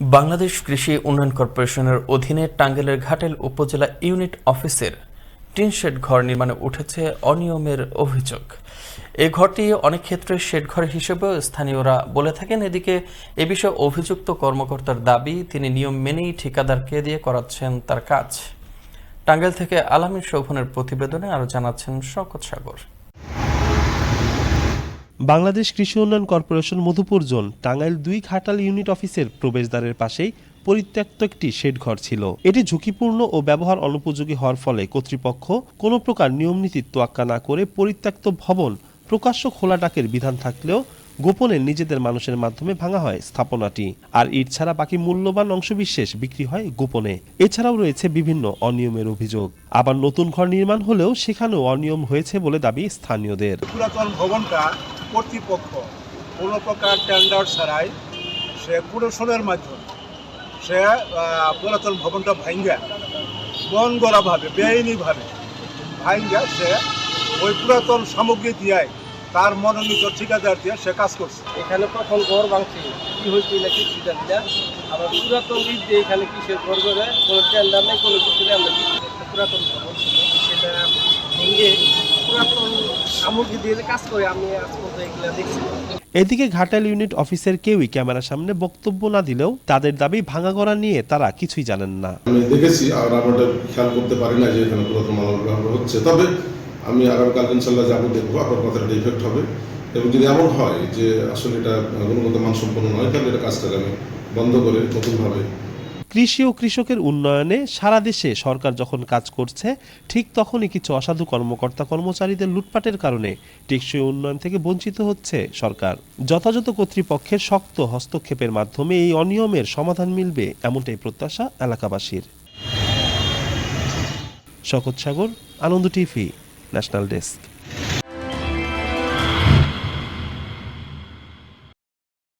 বাংলাদেশ কৃষি উন্নয়ন কর্পোরেশনের অধীনে টাঙ্গেলের ঘাটেল উপজেলা ইউনিট অফিসের টিন শেড ঘর নির্মাণে উঠেছে অনিয়মের অভিযোগ। এ ঘরটি অনেক ক্ষেত্রে শেড ঘর হিসেবেও স্থানীয়রা বলে থাকেন। এদিকে এ বিষয়ে অভিযুক্ত কর্মকর্তার দাবি, তিনি নিয়ম মেনেই ঠিকাদারকে দিয়ে করাচ্ছেন তার কাজ। টাঙ্গাইল থেকে আলামিন শোভনের প্রতিবেদনে আরও জানাচ্ছেন শকত সাগর। বাংলাদেশ কৃষি উন্নয়ন কর্পোরেশন মধুপুর জোন, টাঙ্গাইল দুই ঘাটাল ইউনিট অফিসের প্রবেশদ্বারের পাশেই পরিত্যক্ত একটি শেড ঘর ছিল। এটি ঝুঁকিপূর্ণ ও ব্যবহার অনুপযোগী হওয়ার ফলে কর্তৃপক্ষ কোনো প্রকার নিয়মনীতির তোয়াক্কা না করে পরিত্যক্ত ভবন প্রকাশ্য খোলা ডাকের বিধান থাকলেও গোপনে নিজেদের মানুষের মাধ্যমে ভাঙা হয় স্থাপনাটি। আর ইট ছাড়া বাকি মূল্যবান অংশবিশেষ বিক্রি হয় গোপনে। এছাড়াও রয়েছে বিভিন্ন অনিয়মের অভিযোগ। আবার নতুন ঘর নির্মাণ হলেও সেখানেও অনিয়ম হয়েছে বলে দাবি স্থানীয়দের। পুরাতন ভবনটা কর্তৃপক্ষ কোনো প্রকার টেন্ডার ছাড়াই সে কুড়োশনের মাধ্যমে সে পুরাতন ভবনটা ভাঙ্গা মন গড়াভাবে বেআইনিভাবে ভাঙ্গা সে ওই পুরাতন সামগ্রী দিয়ে তার মনোনীত ঠিকাদার দিয়ে সে কাজ করছে। এখানে প্রথম ঘর ভাঙছে। কি হয়েছে না কিছু জানি আবার পুরাতন দিক দিয়ে এখানে কিসের ঘর করে? কোনো টেন্ডার নেই, কোনো কিছু নেই, আমরা পুরাতন ভবন। সেটা ভেঙে পুরাতন সামগ্রী দিয়ে কাজ করে আমি আজ পর্যন্ত এগুলো দেখছি এদিকে ঘাটাল ইউনিট অফিসের কেউই ক্যামেরার সামনে বক্তব্য না দিলেও তাদের দাবি ভাঙা গড়া নিয়ে তারা কিছুই জানেন না। আমি দেখেছি আর আমরা খেয়াল করতে পারি না যে এখানে পুরাতন মালামাল ব্যবহার হচ্ছে। তবে আমি আগামীকাল ইনশাল্লাহ যাব দেখব আপনার কথাটা ইফেক্ট হবে। এবং যদি এমন হয় যে আসলে এটা গুণগত মানসম্পন্ন নয় তাহলে এটা কাজটাকে আমি বন্ধ করে নতুনভাবে কৃষি ও কৃষকের উন্নয়নে সারা দেশে সরকার যখন কাজ করছে, ঠিক তখনই কিছু অসাধু কর্মকর্তা কর্মচারীদের লুটপাটের কারণে টেকসই উন্নয়ন থেকে বঞ্চিত হচ্ছে সরকার। যথাযথ কর্তৃপক্ষের শক্ত হস্তক্ষেপের মাধ্যমে এই অনিয়মের সমাধান মিলবে এমনটাই প্রত্যাশা এলাকাবাসীর। শকত Sagar, Ananda TV, national desk.